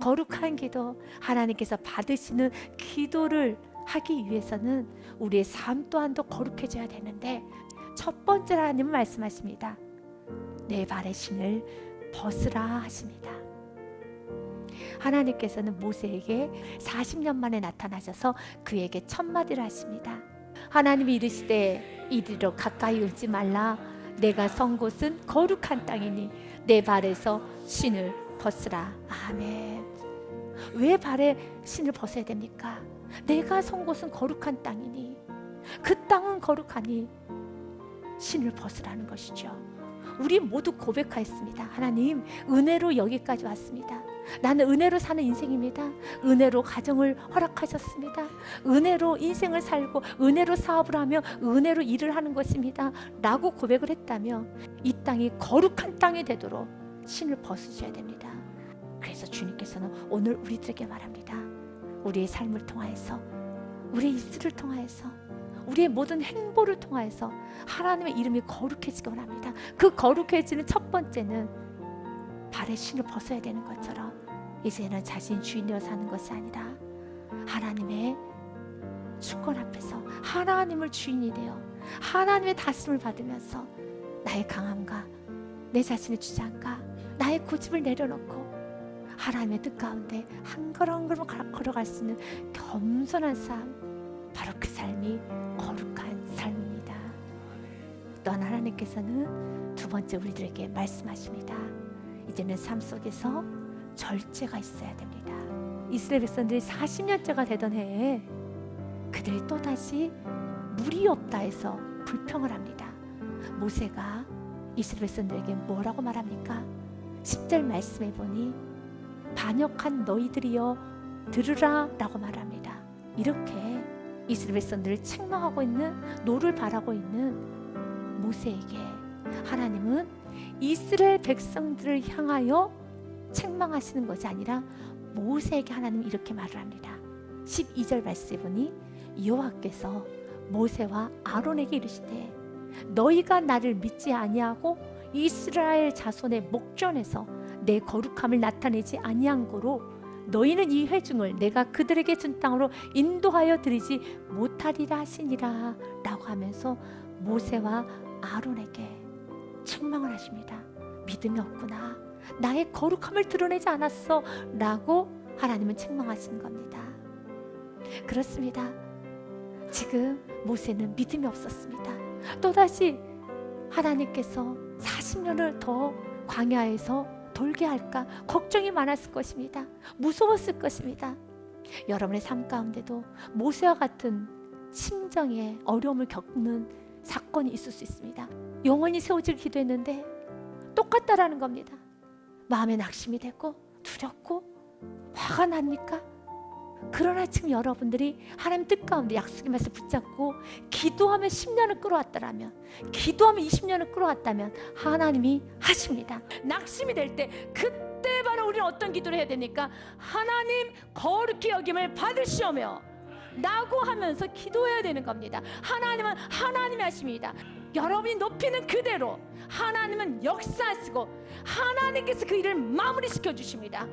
거룩한 기도 하나님께서 받으시는 기도를 하기 위해서는 우리의 삶 또한도 거룩해져야 되는데 첫 번째로 하나님은 말씀하십니다. 내 발의 신을 벗으라 하십니다. 하나님께서는 모세에게 40년 만에 나타나셔서 그에게 첫 마디를 하십니다. 하나님이 이르시되 이리로 가까이 오지 말라 내가 선 곳은 거룩한 땅이니 내 발에서 신을 벗으라 아멘 왜 발에 신을 벗어야 됩니까? 내가 선 곳은 거룩한 땅이니 그 땅은 거룩하니 신을 벗으라는 것이죠 우리 모두 고백하였습니다 하나님 은혜로 여기까지 왔습니다 나는 은혜로 사는 인생입니다. 은혜로 가정을 허락하셨습니다. 은혜로 인생을 살고 은혜로 사업을 하며 은혜로 일을 하는 것입니다. 라고 고백을 했다면 이 땅이 거룩한 땅이 되도록 신을 벗으셔야 됩니다. 그래서 주님께서는 오늘 우리들에게 말합니다. 우리의 삶을 통하여서 우리의 입술을 통하여서 우리의 모든 행보를 통하여서 하나님의 이름이 거룩해지기 원합니다. 그 거룩해지는 첫 번째는 발에 신을 벗어야 되는 것처럼 이제는 자신 주인이어 사는 것이 아니라 하나님의 주권 앞에서 하나님을 주인이 되어 하나님의 다스림을 받으면서 나의 강함과 내 자신의 주장과 나의 고집을 내려놓고 하나님의 뜻 가운데 한 걸음 한 걸음 가- 걸어갈 수 있는 겸손한 삶 바로 그 삶이 거룩한 삶입니다. 또한 하나님께서는 두 번째 우리들에게 말씀하십니다. 이제는 삶 속에서 절제가 있어야 됩니다. 이스라엘 백성들이 40년째가 되던 해에 그들이 또다시 물이 없다 해서 불평을 합니다. 모세가 이스라엘 백성들에게 뭐라고 말합니까? 10절 말씀해 보니 반역한 너희들이여 들으라 라고 말합니다. 이렇게 이스라엘 백성들을 책망하고 있는 노를 바라고 있는 모세에게 하나님은 이스라엘 백성들을 향하여 책망하시는 것이 아니라 모세에게 하나님 이렇게 말을 합니다. 12절 말씀에 보니 여호와께서 모세와 아론에게 이르시되 너희가 나를 믿지 아니하고 이스라엘 자손의 목전에서 내 거룩함을 나타내지 아니한 고로 너희는 이 회중을 내가 그들에게 준 땅으로 인도하여 드리지 못하리라 하시니라 라고 하면서 모세와 아론에게 책망을 하십니다. 믿음이 없구나. 나의 거룩함을 드러내지 않았어. 라고 하나님은 책망하시는 겁니다. 그렇습니다. 지금 모세는 믿음이 없었습니다. 또다시 하나님께서 40년을 더 광야에서 돌게 할까 걱정이 많았을 것입니다. 무서웠을 것입니다. 여러분의 삶 가운데도 모세와 같은 심정에 어려움을 겪는 사건이 있을 수 있습니다. 영원히 세워질 기도했는데 똑같다라는 겁니다. 마음에 낙심이 되고 두렵고 화가 납니까? 그러나 지금 여러분들이 하나님 뜻 가운데 약속의 말씀 붙잡고 기도하면 10년을 끌어왔다라면 기도하면 20년을 끌어왔다면 하나님이 하십니다. 낙심이 될 때 그때 바로 우리는 어떤 기도를 해야 됩니까? 하나님 거룩히 여김을 받으시오며 라고 하면서 기도해야 되는 겁니다. 하나님은 하나님이 하십니다. 여러분이 높이는 그대로 하나님은 역사하시고 하나님께서 그 일을 마무리시켜 주십니다.